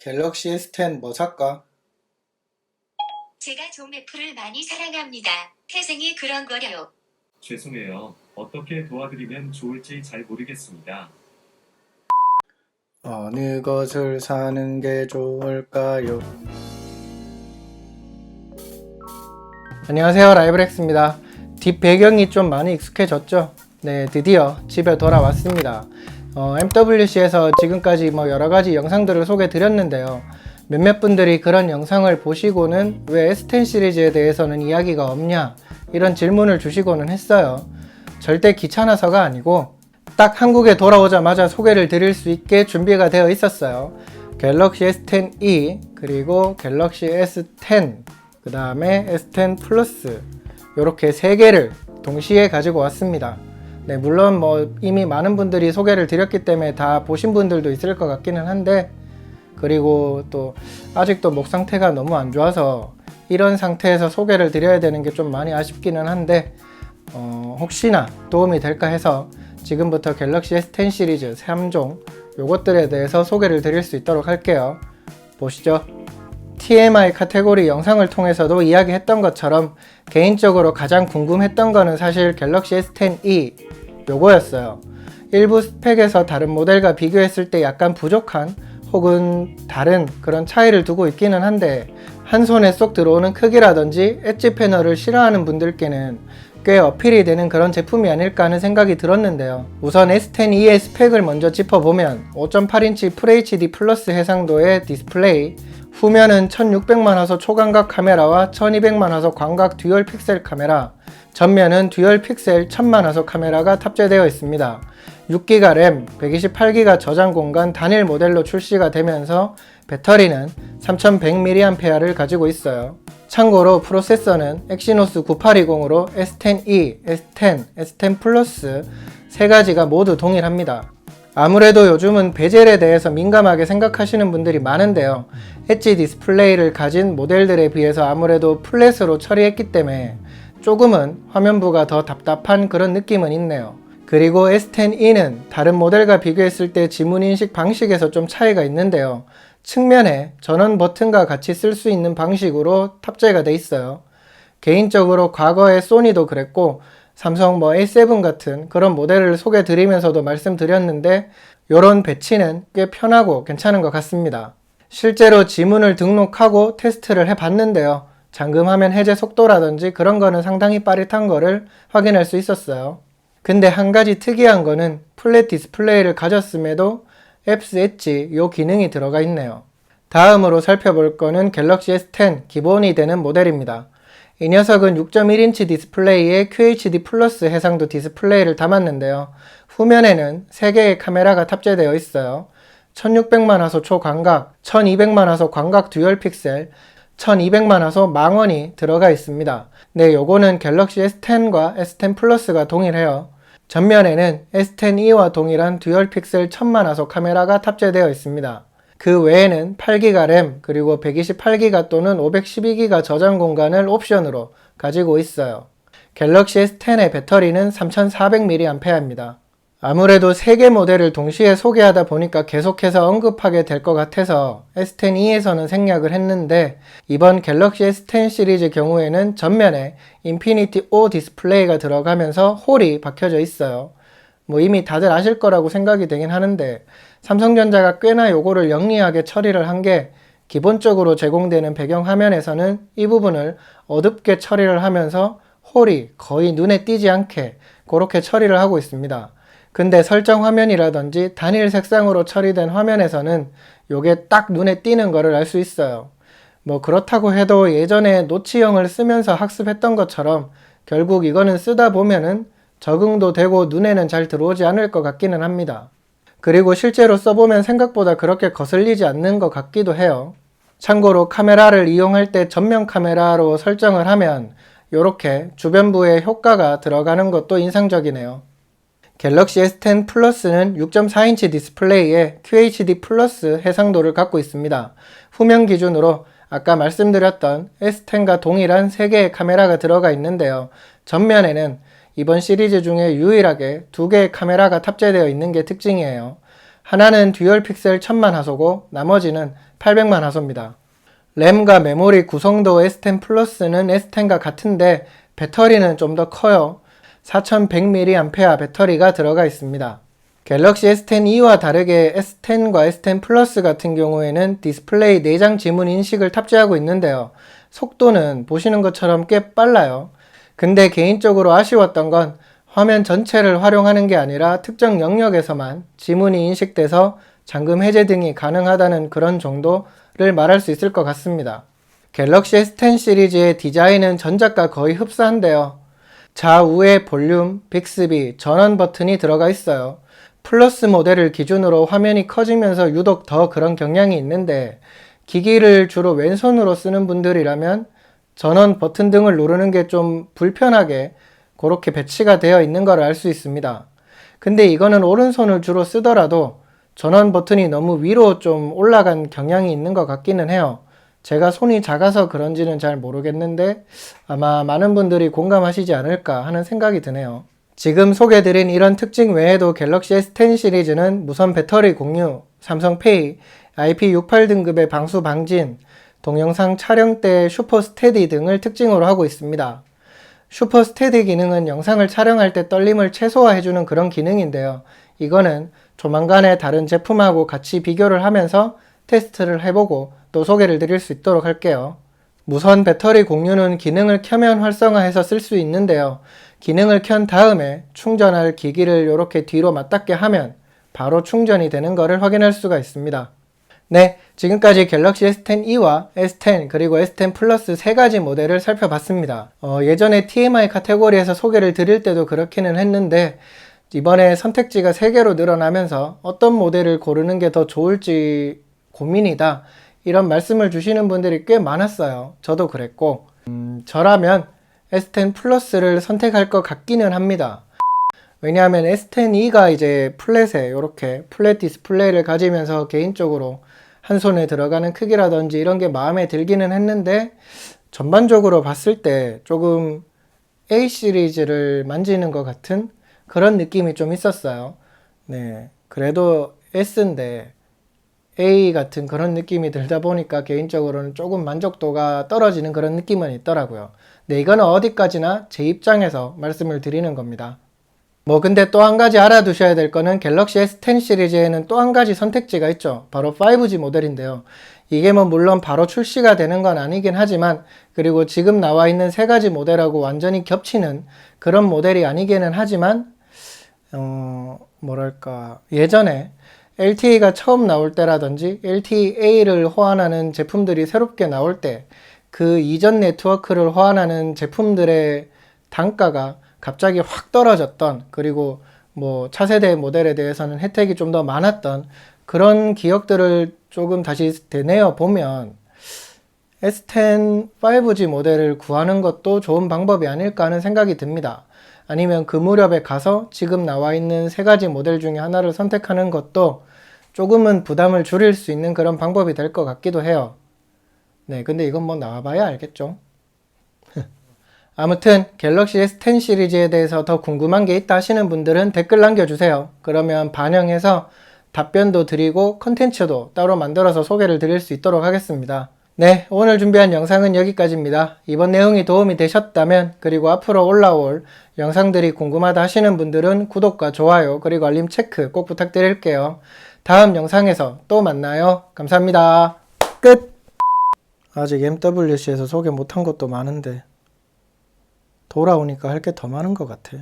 갤럭시 S10 뭐 살까? 제가 조매프를 많이 사랑합니다. 태생이 그런 거려요. 죄송해요. 어떻게 도와드리면 좋을지 잘 모르겠습니다. 어느 것을 사는 게 좋을까요? 안녕하세요 라이브렉스입니다. 뒷 배경이 좀 많이 익숙해졌죠? 네 드디어 집에 돌아왔습니다. 어, MWC에서 지금까지 뭐 여러 가지 영상들을 소개 드렸는데요. 몇몇 분들이 그런 영상을 보시고는 왜 S10 시리즈에 대해서는 이야기가 없냐 이런 질문을 주시고는 했어요. 절대 귀찮아서가 아니고 딱 한국에 돌아오자마자 소개를 드릴 수 있게 준비가 되어 있었어요. 갤럭시 S10e 그리고 갤럭시 S10 그 다음에 S10 플러스 이렇게 세 개를 동시에 가지고 왔습니다. 네, 물론 뭐 이미 많은 분들이 소개를 드렸기 때문에 다 보신 분들도 있을 것 같기는 한데 그리고 또 아직도 목 상태가 너무 안 좋아서 이런 상태에서 소개를 드려야 되는 게 좀 많이 아쉽기는 한데 어, 혹시나 도움이 될까 해서 지금부터 갤럭시 S10 시리즈 3종 요것들에 대해서 소개를 드릴 수 있도록 할게요. 보시죠. TMI 카테고리 영상을 통해서도 이야기했던 것처럼 개인적으로 가장 궁금했던 거는 사실 갤럭시 S10e 요거였어요. 일부 스펙에서 다른 모델과 비교했을 때 약간 부족한 혹은 다른 그런 차이를 두고 있기는 한데 한 손에 쏙 들어오는 크기라든지 엣지 패널을 싫어하는 분들께는 꽤 어필이 되는 그런 제품이 아닐까 하는 생각이 들었는데요. 우선 S10e의 스펙을 먼저 짚어보면 5.8인치 FHD 플러스 해상도의 디스플레이, 후면은 1600만 화소 초광각 카메라와 1200만 화소 광각 듀얼 픽셀 카메라, 전면은 듀얼 픽셀 1000만 화소 카메라가 탑재되어 있습니다. 6기가 램, 128기가 저장 공간 단일 모델로 출시가 되면서 배터리는 3100mAh를 가지고 있어요. 참고로 프로세서는 엑시노스 9820으로 S10e, S10, S10 플러스 세 가지가 모두 동일합니다. 아무래도 요즘은 베젤에 대해서 민감하게 생각하시는 분들이 많은데요. 엣지 디스플레이를 가진 모델들에 비해서 아무래도 플랫으로 처리했기 때문에 조금은 화면부가 더 답답한 그런 느낌은 있네요. 그리고 S10e는 다른 모델과 비교했을 때 지문 인식 방식에서 좀 차이가 있는데요. 측면에 전원 버튼과 같이 쓸 수 있는 방식으로 탑재가 돼 있어요. 개인적으로 과거에 소니도 그랬고 삼성 뭐 A7 같은 그런 모델을 소개 드리면서도 말씀드렸는데 이런 배치는 꽤 편하고 괜찮은 것 같습니다. 실제로 지문을 등록하고 테스트를 해봤는데요. 잠금 화면 해제 속도라든지 그런 거는 상당히 빠릿한 거를 확인할 수 있었어요. 근데 한 가지 특이한 거는 플랫 디스플레이를 가졌음에도 앱스 엣지 요 기능이 들어가 있네요. 다음으로 살펴볼 거는 갤럭시 S10 기본이 되는 모델입니다. 이 녀석은 6.1인치 디스플레이에 QHD 플러스 해상도 디스플레이를 담았는데요. 후면에는 3개의 카메라가 탑재되어 있어요. 1600만 화소 초광각, 1200만 화소 광각 듀얼 픽셀, 1200만 화소 망원이 들어가 있습니다. 네, 요거는 갤럭시 S10과 S10 플러스가 동일해요. 전면에는 S10e와 동일한 듀얼 픽셀 1000만 화소 카메라가 탑재되어 있습니다. 그 외에는 8기가 램 그리고 128기가 또는 512기가 저장 공간을 옵션으로 가지고 있어요. 갤럭시 S10의 배터리는 3400mAh입니다. 아무래도 3개 모델을 동시에 소개하다 보니까 계속해서 언급하게 될 것 같아서 S10e에서는 생략을 했는데 이번 갤럭시 S10 시리즈 경우에는 전면에 인피니티 O 디스플레이가 들어가면서 홀이 박혀져 있어요. 뭐 이미 다들 아실 거라고 생각이 되긴 하는데 삼성전자가 꽤나 요거를 영리하게 처리를 한 게 기본적으로 제공되는 배경 화면에서는 이 부분을 어둡게 처리를 하면서 홀이 거의 눈에 띄지 않게 그렇게 처리를 하고 있습니다. 근데 설정 화면이라든지 단일 색상으로 처리된 화면에서는 요게 딱 눈에 띄는 거를 알 수 있어요. 뭐 그렇다고 해도 예전에 노치형을 쓰면서 학습했던 것처럼 결국 이거는 쓰다 보면은 적응도 되고 눈에는 잘 들어오지 않을 것 같기는 합니다. 그리고 실제로 써보면 생각보다 그렇게 거슬리지 않는 것 같기도 해요. 참고로 카메라를 이용할 때 전면 카메라로 설정을 하면 이렇게 주변부에 효과가 들어가는 것도 인상적이네요. 갤럭시 S10 플러스는 6.4인치 디스플레이에 QHD 플러스 해상도를 갖고 있습니다. 후면 기준으로 아까 말씀드렸던 S10과 동일한 3개의 카메라가 들어가 있는데요. 전면에는 이번 시리즈 중에 유일하게 2개의 카메라가 탑재되어 있는 게 특징이에요. 하나는 듀얼 픽셀 1000만 하소고 나머지는 800만 하소입니다. 램과 메모리 구성도 S10 플러스는 S10과 같은데 배터리는 좀 더 커요. 4100mAh 배터리가 들어가 있습니다. 갤럭시 S10e와 다르게 S10과 S10 플러스 같은 경우에는 디스플레이 내장 지문 인식을 탑재하고 있는데요. 속도는 보시는 것처럼 꽤 빨라요. 근데 개인적으로 아쉬웠던 건 화면 전체를 활용하는 게 아니라 특정 영역에서만 지문이 인식돼서 잠금 해제 등이 가능하다는 그런 정도를 말할 수 있을 것 같습니다. 갤럭시 S10 시리즈의 디자인은 전작과 거의 흡사한데요. 좌우에 볼륨, 빅스비, 전원 버튼이 들어가 있어요. 플러스 모델을 기준으로 화면이 커지면서 유독 더 그런 경향이 있는데 기기를 주로 왼손으로 쓰는 분들이라면 전원 버튼 등을 누르는 게 좀 불편하게 그렇게 배치가 되어 있는 걸 알 수 있습니다. 근데 이거는 오른손을 주로 쓰더라도 전원 버튼이 너무 위로 좀 올라간 경향이 있는 것 같기는 해요. 제가 손이 작아서 그런지는 잘 모르겠는데 아마 많은 분들이 공감하시지 않을까 하는 생각이 드네요. 지금 소개드린 이런 특징 외에도 갤럭시 S10 시리즈는 무선 배터리 공유, 삼성페이, IP68 등급의 방수 방진, 동영상 촬영 때 슈퍼 스테디 등을 특징으로 하고 있습니다. 슈퍼 스테디 기능은 영상을 촬영할 때 떨림을 최소화해주는 그런 기능인데요. 이거는 조만간에 다른 제품하고 같이 비교를 하면서 테스트를 해보고 또 소개를 드릴 수 있도록 할게요. 무선 배터리 공유는 기능을 켜면 활성화해서 쓸 수 있는데요. 기능을 켠 다음에 충전할 기기를 이렇게 뒤로 맞닿게 하면 바로 충전이 되는 것을 확인할 수가 있습니다. 네, 지금까지 갤럭시 S10e와 S10 그리고 S10 플러스 세 가지 모델을 살펴봤습니다. 어, 예전에 TMI 카테고리에서 소개를 드릴 때도 그렇기는 했는데 이번에 선택지가 3개로 늘어나면서 어떤 모델을 고르는 게 더 좋을지 고민이다. 이런 말씀을 주시는 분들이 꽤 많았어요. 저도 그랬고, 음, 저라면 S10 플러스를 선택할 것 같기는 합니다. 왜냐하면 S10e가 이제 플랫에 이렇게 플랫 디스플레이를 가지면서 개인적으로 한 손에 들어가는 크기라든지 이런 게 마음에 들기는 했는데 전반적으로 봤을 때 조금 A 시리즈를 만지는 것 같은 그런 느낌이 좀 있었어요. 네. 그래도 S인데 A 같은 그런 느낌이 들다 보니까 개인적으로는 조금 만족도가 떨어지는 그런 느낌은 있더라고요. 네, 이거는 어디까지나 제 입장에서 말씀을 드리는 겁니다. 뭐 근데 또 한 가지 알아두셔야 될 거는 갤럭시 S10 시리즈에는 또 한 가지 선택지가 있죠. 바로 5G 모델인데요. 이게 뭐 물론 바로 출시가 되는 건 아니긴 하지만 그리고 지금 나와 있는 세 가지 모델하고 완전히 겹치는 그런 모델이 아니기는 하지만 어 뭐랄까 예전에 LTE가 처음 나올 때라든지 LTEA를 호환하는 제품들이 새롭게 나올 때 그 이전 네트워크를 호환하는 제품들의 단가가 갑자기 확 떨어졌던 그리고 뭐 차세대 모델에 대해서는 혜택이 좀 더 많았던 그런 기억들을 조금 다시 되뇌어 보면 S10 5G 모델을 구하는 것도 좋은 방법이 아닐까 하는 생각이 듭니다. 아니면 그 무렵에 가서 지금 나와 있는 세 가지 모델 중에 하나를 선택하는 것도 조금은 부담을 줄일 수 있는 그런 방법이 될 것 같기도 해요. 네, 근데 이건 뭐 나와봐야 알겠죠. 아무튼 갤럭시 S10 시리즈에 대해서 더 궁금한 게 있다 하시는 분들은 댓글 남겨주세요. 그러면 반영해서 답변도 드리고 컨텐츠도 따로 만들어서 소개를 드릴 수 있도록 하겠습니다. 네, 오늘 준비한 영상은 여기까지입니다. 이번 내용이 도움이 되셨다면 그리고 앞으로 올라올 영상들이 궁금하다 하시는 분들은 구독과 좋아요 그리고 알림 체크 꼭 부탁드릴게요. 다음 영상에서 또 만나요. 감사합니다. 끝! 아직 MWC에서 소개 못한 것도 많은데 돌아오니까 할 게 더 많은 것 같아.